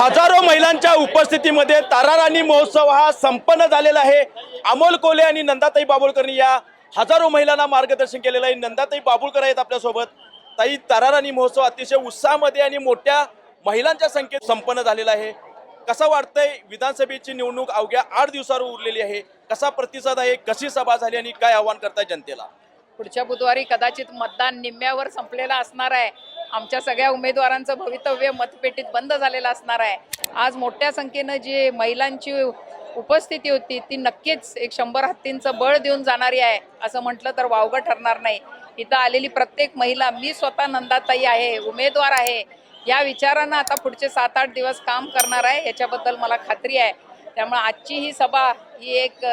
हजारो महिलांच्या उपस्थितीमध्ये ताराराणी महोत्सव हा संपन्न झालेला आहे. अमोल कोले आणि नंदाताई बाबुळकरनी या हजारो महिलांना मार्गदर्शन केलेलं आहे. नंदाताई बाबुळकर आहेत आपल्यासोबत. ताई ताराराणी महोत्सव अतिशय उत्साहामध्ये आणि मोठ्या महिलांच्या संख्येत संपन्न झालेला आहे. कसा वाटतंय विधानसभेची निवडणूक अवघ्या आठ दिवसावर उरलेली आहे? कसा प्रतिसाद आहे? कशी सभा झाली आणि काय आव्हान करताय जनतेला? पुढच्या बुधवारी कदाचित मतदान निम्म्यावर संपलेलं असणार आहे. आमच्या सगळ्या उमेदवारांचं भवितव्य मतपेटीत बंद झालेलं असणार आहे. आज मोठ्या संख्येनं जी महिलांची उपस्थिती होती ती नक्कीच एक शंभर हत्तींचं बळ देऊन जाणारी आहे असं म्हटलं तर वावगं ठरणार नाही. इथं आलेली प्रत्येक महिला मी स्वतः नंदाताई आहे उमेदवार आहे या विचारानं आता पुढचे सात आठ दिवस काम करणार आहे याच्याबद्दल मला खात्री आहे. त्यामुळे आजची ही सभा ही एक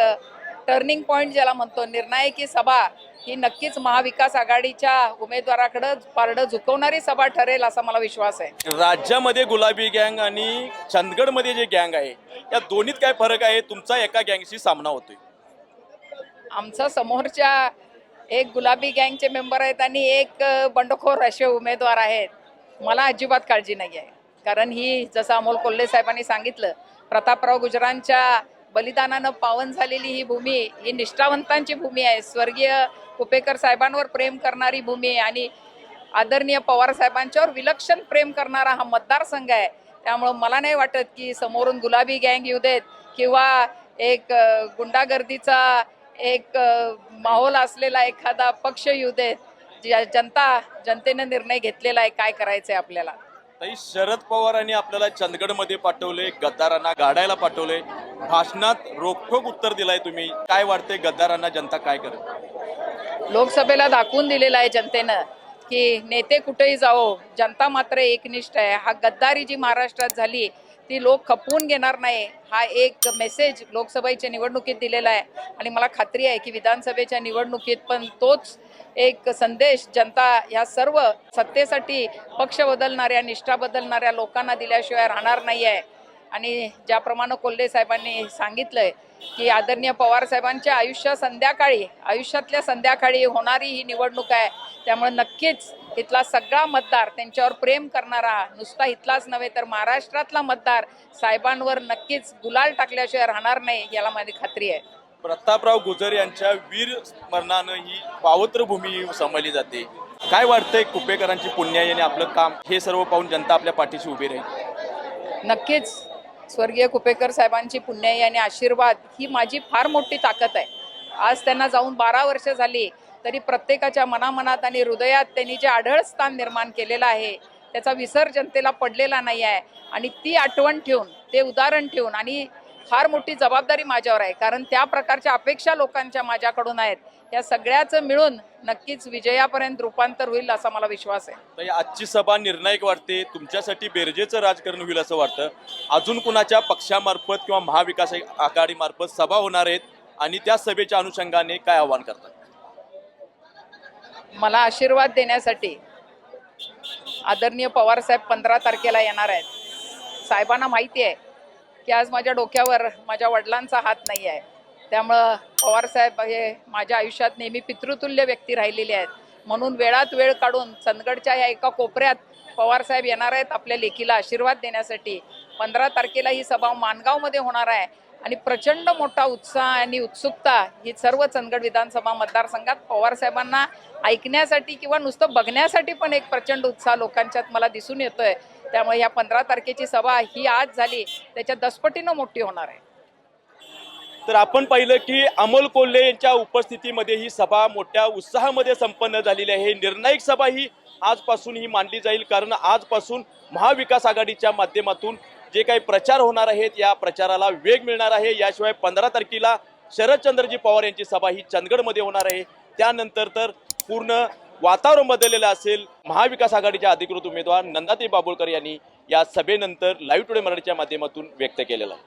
टर्निंग पॉईंट ज्याला म्हणतो निर्णायकी सभा. ही नक्कीच महाविकास आघाडीच्या उमेदवाराकडे पारडं झुकवणारी सभा ठरेल असा मला विश्वास आहे. राज्यामध्ये गुलाबी गँग आणि चंदगडमध्ये जे गँग आहे या दोन्हीत काय फरक आहे? तुमचा एका गँगशी सामना होतोय. आमचा समोरच्या एक गुलाबी गँगचे मेंबर आहेत आणि एक बंडखोर असे उमेदवार आहेत. मला अजिबात काळजी नाही आहे कारण ही जसं अमोल कोल्हे साहेबांनी सांगितलं प्रतापराव गुजरांच्या बलिदानानं पावन झालेली ही भूमी ही निष्ठावंतांची भूमी आहे. स्वर्गीय कुपेकर साहेबांवर प्रेम करणारी भूमी आहे आणि आदरणीय पवार साहेबांच्यावर विलक्षण प्रेम करणारा हा मतदारसंघ आहे. त्यामुळं मला नाही वाटत की समोरून गुलाबी गँग येऊ देत किंवा एक गुंडागर्दीचा एक माहोल असलेला एखादा पक्ष येऊ देत. ज- जनता जनतेनं निर्णय घेतलेला आहे काय करायचं आहे आपल्याला? ताई शरद पवारांनी आपल्याला चंदगडमध्ये पाठवले गद्दारांना गाडायला पाठवले. भाषणात रोखोक उत्तर दिलाय तुम्ही. काय वाटते गद्दारांना जनता काय करत? लोकसभेला दाखवून दिलेलं आहे जनतेनं की नेते कुठेही जाओ जनता मात्र एकनिष्ठ आहे. हा गद्दारी जी महाराष्ट्रात झाली ती लोक खपवून घेणार नाही. हा एक मेसेज लोकसभेच्या निवडणुकीत दिलेला आहे. आणि मला खात्री आहे की विधानसभेच्या निवडणुकीत पण तोच एक संदेश जनता या सर्व सत्तेसाठी पक्ष बदलणाऱ्या निष्ठा बदलणाऱ्या लोकांना दिल्याशिवाय राहणार नाही आहे आणि ज्याप्रमाणे कोल्हे साहेबांनी सांगितलंय की आदरणीय पवार साहेबांच्या आयुष्य संध्याकाळी आयुष्यातल्या संध्याकाळी होणारी ही निवडणूक आहे. त्यामुळे नक्कीच इथला सगळा मतदार त्यांच्यावर प्रेम करणारा नुसता इथलाच नव्हे तर महाराष्ट्रातला मतदार साहेबांवर नक्कीच गुलाल टाकल्याशिवाय राहणार नाही याला माझी खात्री आहे. प्रतापराव गुजर यांच्या वीर स्मरणानं ही पावत्र भूमी समजली जाते. काय वाटतंय कुपेकरांची पुण्याई आणि आपलं काम? हे सर्व पाहून जनता आपल्या पाठीशी उभी राहील. नक्कीच. स्वर्गीय कुपेकर साहेबांची पुण्याई आणि आशीर्वाद ही माझी फार मोठी ताकद आहे. आज त्यांना जाऊन बारा वर्ष झाली. तरी प्रत्येकाच्या मनामनात आणि हृदयात त्यांनी जे आढळ स्थान निर्माण केलेलं आहे त्याचा विसर जनतेला पडलेला नाही आहे. आणि ती आठवण ठेवून ते उदाहरण ठेवून आणि फार मोठी जबाबदारी माझ्यावर आहे. कारण त्या प्रकारच्या अपेक्षा लोकांच्या माझ्याकडून आहेत. या सगळ्याचं मिळून नक्कीच विजयापर्यंत रूपांतर होईल असा मला विश्वास आहे. तर आजची सभा निर्णायक वाटते. तुमच्यासाठी बेरजेचं राजकारण होईल असं वाटतं. अजून कुणाच्या पक्षामार्फत किंवा महाविकास आघाडीमार्फत सभा होणार आहेत आणि त्या सभेच्या अनुषंगाने काय आव्हान करतात? मला आशीर्वाद देण्यासाठी आदरणीय पवार साहेब पंधरा तारखेला येणार आहेत. साहेबांना माहिती आहे की आज माझ्या डोक्यावर माझ्या वडिलांचा हात नाही आहे त्यामुळं पवार साहेब हे माझ्या आयुष्यात नेहमी पितृतुल्य व्यक्ती राहिलेले आहेत. म्हणून वेळात वेळ काढून चंदगडच्या या एका कोपऱ्यात पवार साहेब येणार आहेत आपल्या लेखीला आशीर्वाद देण्यासाठी. पंधरा तारखेला ही सभा माणगावमध्ये होणार आहे. आणि प्रचंड मोठा उत्साह आणि उत्सुकता ही सर्व चंदगड विधानसभा मतदारसंघात पवार साहेबांना ऐकण्यासाठी किंवा नुसतं बघण्यासाठी पण एक प्रचंड उत्साह लोकांच्यात मला दिसून येतोय. त्यामुळे ह्या पंधरा तारखेची सभा ही आज झाली. त्याच्या दसपटीनं मोठी होणार आहे. तर आपण पाहिलं की अमोल कोल्हे यांच्या उपस्थितीमध्ये ही सभा मोठ्या उत्साहामध्ये संपन्न झालेली आहे. निर्णायक सभा ही आजपासून ही मांडली जाईल कारण आजपासून महाविकास आघाडीच्या माध्यमातून जे काही प्रचार होणार आहेत या प्रचाराला वेग मिळणार आहे. याशिवाय पंधरा तारखेला शरदचंद्रजी पवार यांची सभा ही चंदगडमध्ये होणार आहे. त्यानंतर तर पूर्ण वातावरण बदललेलं असेल महाविकास आघाडीच्या अधिकृत उमेदवार नंदाताई बाबुळकर यांनी या सभेनंतर लाईव्ह टुडे मराठीच्या माध्यमातून व्यक्त केलेलं